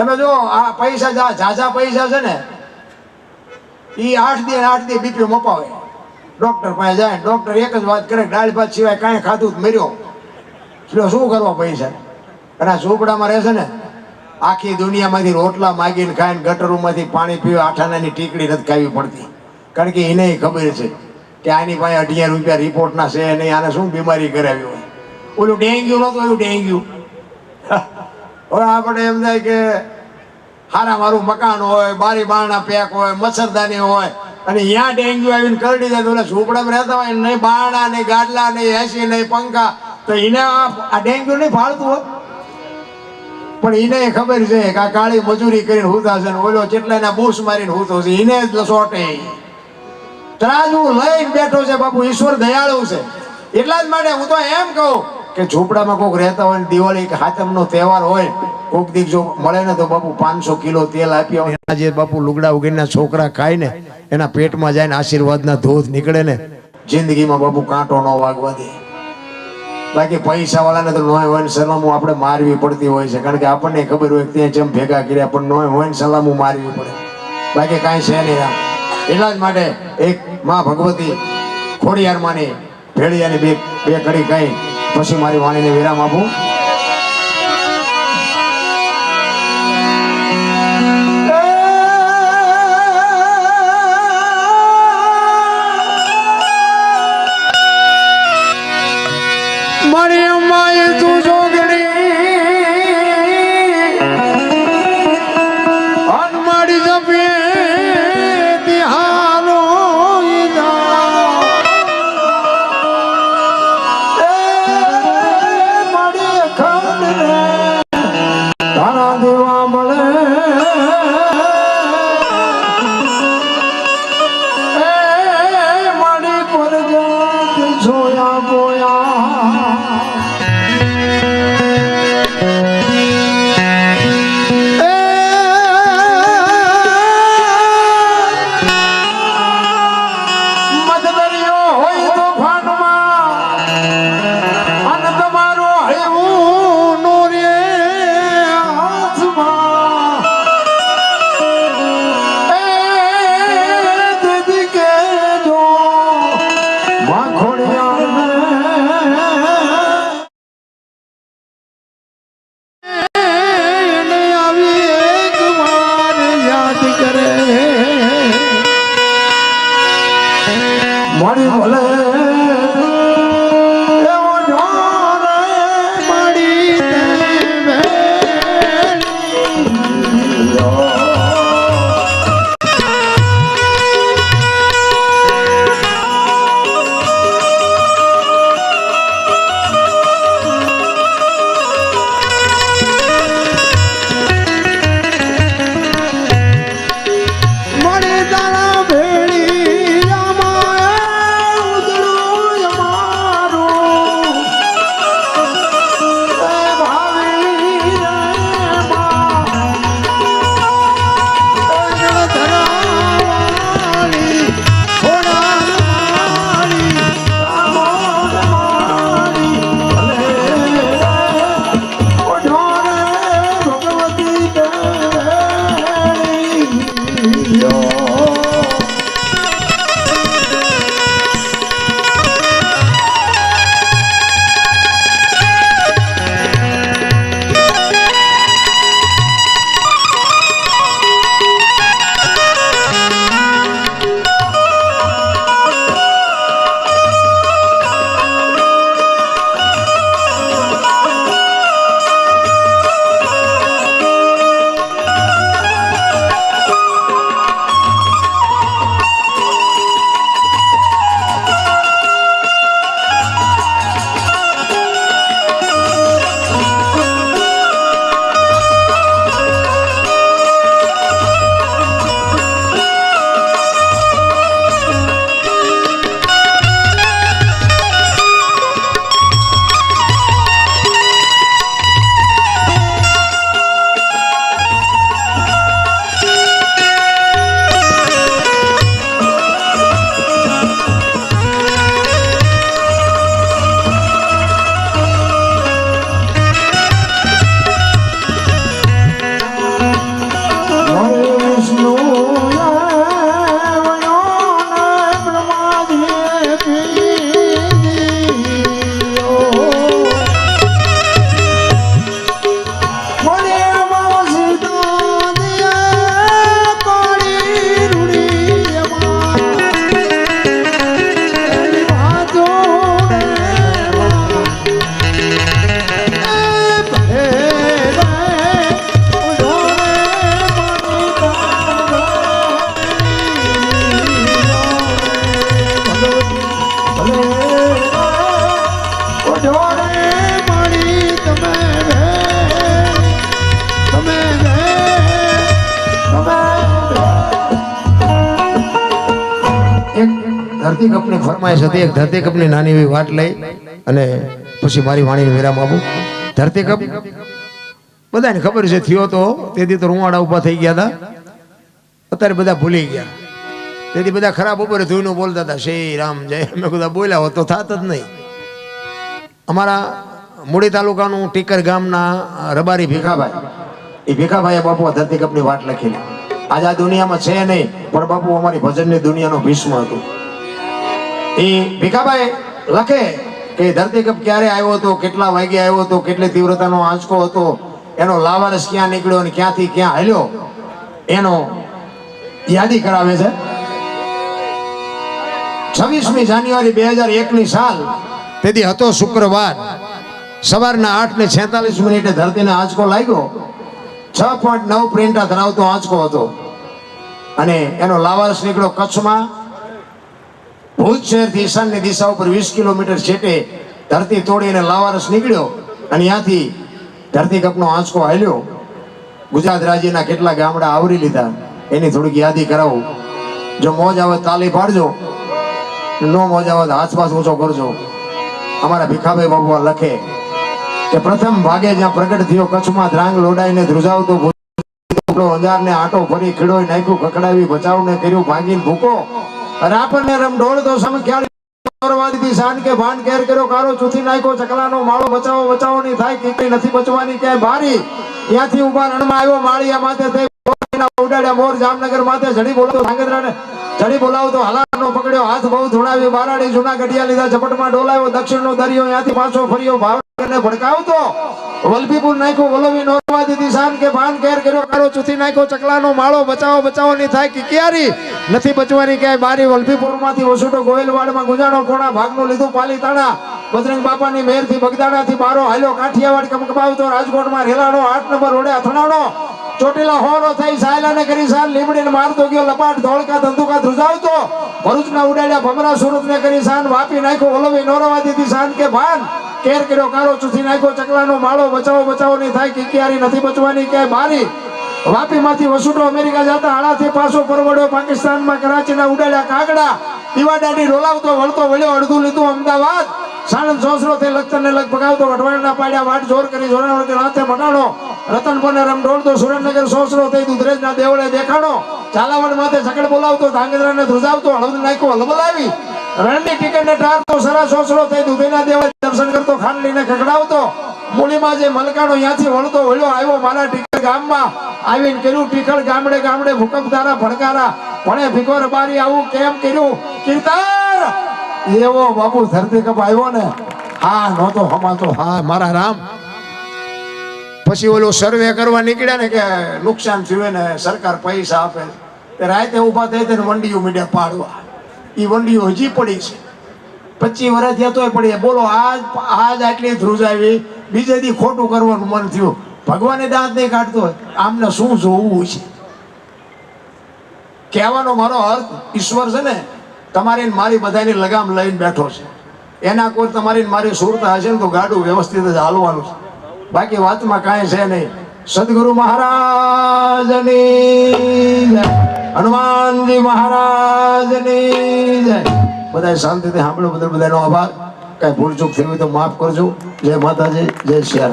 તમે જો આ પૈસા ઝાઝા પૈસા છે ને એ આઠ દી આઠ દી બીપી મપાવે. ડોક્ટર પાસે જાય, ડોક્ટર એક જ વાત કરે, દાળ ભાત સિવાય કાંઈ ખાધું મર્યો. એટલે શું કરવા પૈસા? અને ઝૂંપડામાં રહેશે ને, આખી દુનિયામાંથી રોટલા માગીને ખાઈને ગટરોમાંથી પાણી પીવા આઠાનાની ટીકડી નથી ખાવી પડતી. કારણ કે એને ખબર છે કે આની પાસે અઢિયાર રૂપિયા રિપોર્ટના છે નહીં, આને શું બીમારી કરાવી હોય? ઓલું ડેન્ગ્યુ નહોતું એવું ડેન્ગ્યુ. હવે આપણે એમ થાય કે હારા મારું મકાન હોય, બારી બારણા પેક હોય, મચ્છરદાની હોય, અને અહીંયા ડેન્ગ્યુ આવીને કરડી જાય તો ઝૂંપડામાં રહેતા હોય નહીં બારણા, નહીં ગાડલા, નહીં એસી, નહીં પંખા, તો એને આ ડેન્ગ્યુ નહીં ફાળતું હોય પણ એને ખબર છે કે આ કાળી મજૂરી કરીને હુતા છે ને ઓલો જેટલા એના બૂસ મારીને હુતો છે એને જ સોટે. ત્રાજુ લઈને બેઠો છે બાપુ, ઈશ્વર દયાળુ છે. એટલા જ માટે હું તો એમ કહું કે ઝૂંપડામાં કોક રહેતા હોય દિવાળી કે હાતમનો તહેવાર હોય, કોક દીક જો મળે ને તો બાપુ પાંચસો કિલો તેલ આપ્યા હોય જે બાપુ લુગડા ઉગીના છોકરા ખાય ને, એના પેટમાં જાય ને આશીર્વાદના ધોધ નીકળે ને, જિંદગીમાં બાપુ કાંટો ન વાગવા દે. બાકી પૈસા વાળાને તો નોય હોય ને સલામું આપણે મારવી પડતી હોય છે, કારણ કે આપણને ખબર હોય ત્યાં જેમ ભેગા કર્યા, પણ નોય હોય ને સલામું મારવી પડે. બાકી કાંઈ છે નહીં એટલા જ માટે એક માં ભગવતી ખોડિયારમાંની ભેળિયાની બે બે કડી કઈ પછી મારી વાણીને વિરામ આપું. મારી ભલે એવો ધરતી કપની ફરમાઈશ હતી એક ધરતી કપની નાની એવી વાટ લઈ અને પછી મારી વાણીને વિરામ આપું. ધરતી કપ બધાને ખબર છે, થયો તો તેથી તો રૂવાડા ઊભા થઈ ગયા હતા અત્યારે બધા ભૂલી ગયા. તેથી બધા ખરાબ ઉપર ધોઈને બોલતા હતા શ્રી રામ, જય. અમે બધા બોલ્યા હોત તો થાત જ નહીં. અમારા મૂડી તાલુકાનું ટીકર ગામના રબારી ભીખાભાઈ, એ ભીખાભાઈએ બાપુ ધરતી કપની વાટ લખેલી આજ આ દુનિયામાં છે નહીં, પણ બાપુ અમારી ભજનની દુનિયાનો ભીષ્મ હતું. એ ભીખાભાઈ, લખે કે ધરતી કપ ક્યારે આવ્યો હતો, કેટલા વાગે આવ્યો હતો, કેટલી તીવ્રતાનો આંચકો હતો, એનો લાવારસ ક્યાં નીકળ્યો અને ક્યાંથી ક્યાં હાલ્યો, એનો યાદી કરાવે છે. છવ્વીસમી જાન્યુઆરી બે હજાર એકની સાલ, તેથી હતો શુક્રવાર. સવારના આઠ ને છેતાલીસ મિનિટે ધરતીને આંચકો લાગ્યો. છ પોઈન્ટ નવ પ્રિન્ટા ધરાવતો આંચકો હતો. અને એનો લાવારસ નીકળ્યો કચ્છમાં. ભુજ શહેરથી ઈશાનની દિશા ઉપર વીસ કિલોમીટર છેટે ધરતી તોડીને લાવારસ નીકળ્યો અને ત્યાંથી ધરતી કપનો આંચકો હાલ્યો ગુજરાત રાજ્યના કેટલા ગામડા આવરી લીધા એની થોડીક યાદી કરાવું જો મોજ આવે તાલી પાડજો નો મોજ આવે હાથ પાસ ઊંચો કરજો અમારા ભીખાભાઈ બાબુ લખે કે પ્રથમ ભાગે જ્યાં પ્રગટ થયો કચ્છમાં ધ્રાંગ લોડાઈને ધ્રુજાવતો ભૂલો અંજારને આટો ફરી ખીડોય નાખ્યું ખકડાવી બચાવને કર્યું ભાગીને ભૂકો અને આપણને રમ ઢોળતો સમ ખ્યાલ શાન કે ભાન કેર કર્યો કારો ચૂથી નાખ્યો બચાવો ની થાય, કીકડી નથી બચવાની, ક્યાંય ભારી. ત્યાંથી ઊભા રણમાં આવ્યો માળિયા માથે થઈ માથે બોલતો ધાંગધ્રાને જડી બોલાવતો હલાનો પકડ્યો, હાથ બહુ ધોળાવી બારાડી જૂના ગઢિયા લીધા, ઝપટમાં ડોલાયો, દક્ષિણનો દરિયો, ત્યાંથી પાછો ફર્યો ભાવનગરને ભડકાવતો. વલભીપુર નાખ્યો વલોવી નોરવા દીધી શાન કે ભાન કેર કર્યો કારો ચૂથી નાખ્યો, ચકલાનો માળો બચાવો બચાવો ની થાય કે ક્યારી નથી બચવાની ક્યાંય બારી. વલભીપુર ઓસુટો ગોયલવાડમાં ગુજાણો કોણા ભાગનું લીધું પાલીતાણા. બજરંગ બાપાની મેરથી બગદાણાથી બારો હાલ્યો, કાઠિયાવાડ કમકબાવતો રાજકોટમાં રેલાણો, આઠ નંબર રોડે અથડાણો. ચોટીલા હોરો થઈ, સાયલાને કરી સાલ લીમડીને મારતો ગયો, લપાટ, ધોળકા, ધંધુકા ધ્રુજાવતો. ભરૂચના ઉડાડ્યા ભમરા સુરતને કરી સાન, વાપી નાખ્યો ઓલવી નોરવા દીધી સાન કે ભાન. કેર કર્યો કારો ચૂસી નાખ્યો, ચકલાનો માળો બચાવો બચાવો, નહીં થાય કિકિયારી નથી બચવાની કે બારી વાપીમાંથી વસુટો અમેરિકા જતા હાડાથી પાછો પરવડ્યો, પાકિસ્તાનમાં કરાચીના ઉડાડ્યા કાગડા દીવાદાડી રોલાવતો વળતો, વળ્યો, અડધું લીધું અમદાવાદ. સાણંદ સોસરો થી લખતર ને લગ ભગાવતો વઢવાણના પાડ્યા, વાટ જોર કરી જોરાવડે રાતે મટાડો. રતનપુર ને રમ ડોળતો સુરેન્દ્રનગર સોસરો થઈ દુધરેજના દેવળે દેખાડો. ઝાલાવાડ માથે સકડ બોલાવતો ધાંગધ્રા ને ધ્રુજાવતો, હળદ નાખ્યો, હલબલાવી. રણની ટિકિટ ને ટાળતો સરા સોસરો થઈ દુબેના દેવા દર્શન કરતો, ખાંડલીને ખકડાવતો મૂળીમાં જે મલકાણો ત્યાંથી વળતો વળ્યો, આવ્યો મારા ટીકર ગામમાં. આવીને કર્યું ટીકર ગામડે ગામડે ભૂકંપ ધારા ભડકારા. ભણે ભીખોર બારી આવું કેમ કર્યું? કીર્તન! એવો બાપુ ધરતી કપ આવ્યો ને, હા, નહોતો હમાતો હા, મારા રામ. પછી ઓલો સર્વે કરવા નીકળ્યા ને કે નુકસાન થયું ને સરકાર પૈસા આપે. રાતે ઊભા થઈ તેને વંડીઓ મીડિયા પાડવા. એ વંડીઓ હજી પડી છે. પચીસ વર્ષ થયા તોય પડી બોલો, આજ આજ આટલી ધ્રુજ આવી. બીજે દી ખોટું કરવાનું મન થયું. ભગવાને દાંત નહીં કાઢતો હોય. આમને શું જોવું છે? કહેવાનો મારો અર્થ ઈશ્વર છે ને, તમારી મારી બધાની લગામ લઈને બેઠો છે. એના કોઈ તમારી મારી સુરતા હશે ને તો ગાડું વ્યવસ્થિત જ હાલવાનું છે. બાકી વાતમાં કાંઈ છે નહીં. સદગુરુ મહારાજની જય. હનુમાનજી મહારાજની જય. બધા શાંતિથી સાંભળો બધા બધાનો આભાર. કાંઈ ભૂલચૂક થઈ હોય તો માફ કરજો. જય માતાજી, જય શ્રી રામ.